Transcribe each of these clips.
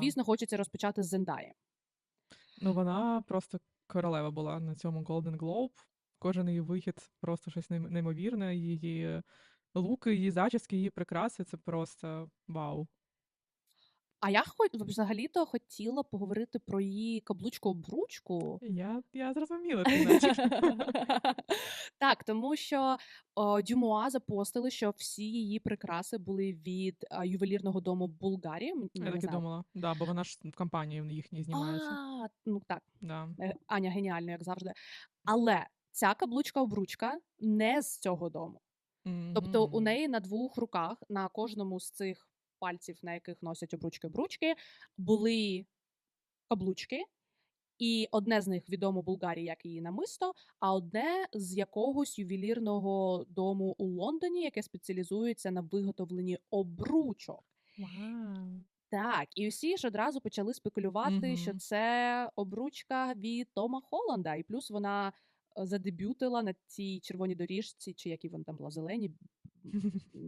звісно, хочеться розпочати з Зендаї. Ну, вона просто королева була на цьому Golden Globe. Кожен її вихід просто щось неймовірне. Її луки, її зачіски, її прикраси це просто вау. А я хоч взагалі-то хотіла поговорити про її каблучку-обручку. Я, я зрозуміла натяк. Так, тому що о, Дюмуа запостили, що всі її прикраси були від а, ювелірного дому Булгарі. М, Я так і думала. Да, бо вона ж в компанії їхній знімається. А, ну так, Да. е, Аня геніально, як завжди. Але ця каблучка-обручка не з цього дому. Тобто у неї на двох руках, на кожному з цих пальців, на яких носять обручки-обручки, були каблучки, і одне з них відомо Булгарії як її намисто, а одне з якогось ювелірного дому у Лондоні, яке спеціалізується на виготовленні обручок. Вау. Так, і всі ж одразу почали спекулювати, що це обручка від Тома Холланда, і плюс вона е, задебютила на цій червоній доріжці, чи які вона там була зелені,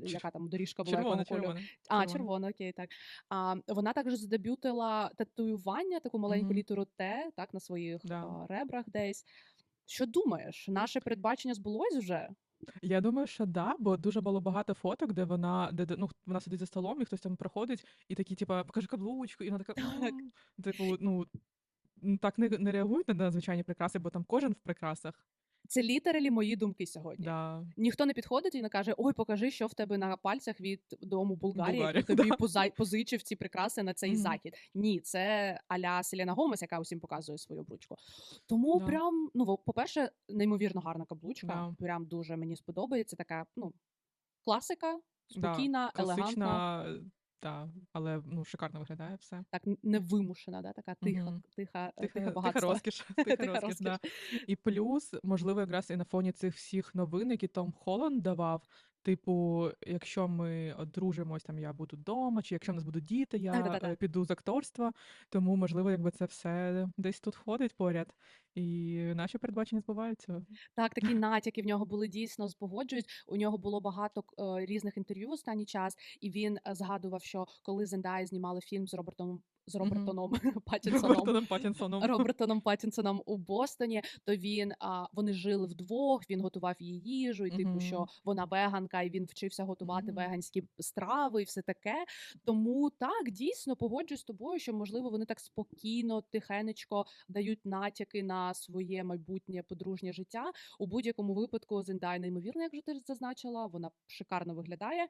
яка там доріжка була Червона, якого кольору. червона. А, червона. окей, так. А, вона також задебютила татуювання, таку маленьку Мгм. літеру Т, так, на своїх Да. а, ребрах десь. Що думаєш, наше передбачення збулось вже? Я думаю, що да, бо дуже було багато фоток, де вона, де, де, ну, вона сидить за столом, і хтось там проходить, і такі, типа, покажи каблучку, і вона така, Так. «М». типу, ну, м, так не, не реагують на надзвичайні прикраси, бо там кожен в прикрасах. Це літералі мої думки сьогодні. Да. Ніхто не підходить і не каже: Ой, покажи, що в тебе на пальцях від дому Булгарії, Булгарії, який тобі да. позай- позичив ці прикраси на цей Мгм. захід. Ні, це аля Селена Гомес, яка усім показує свою обручку. Тому Да. прям, ну, по-перше, неймовірно гарна каблучка. Да. Прям дуже мені сподобається. Така, ну, класика, Да, спокійна, елегантна, е, але ну, шикарно виглядає все. так Не невимушена, да? така тиха, Мгм. тиха, Тиха, тиха тиха багатство. розкіш. Тиха Тиха розкіш. да. І плюс, можливо, якраз і на фоні цих всіх новин, які Том Холланд давав. Типу, якщо ми одружимось, там я буду вдома, чи якщо в нас будуть діти, я Так-так-так. е, піду з акторства. Тому, можливо, якби це все десь тут ходить поряд, і наші передбачення збуваються. Так, такі натяки в нього були дійсно погоджуюсь. У нього було багато е, різних інтерв'ю в останній час, і він е, згадував, що коли Зендая знімали фільм з Робертом з. Робертоном Паттінсоном, Робертоном Паттінсоном. Робертоном Паттінсоном у Бостоні, то він а, вони жили вдвох. Він готував її їжу, і типу, Мгм. що вона веганка, і він вчився готувати Мгм. веганські страви і все таке. Тому так дійсно погоджуюсь з тобою, що можливо вони так спокійно, тихенечко дають натяки на своє майбутнє подружнє життя. У будь-якому випадку Зендая неймовірно, як вже ти зазначила, вона шикарно виглядає.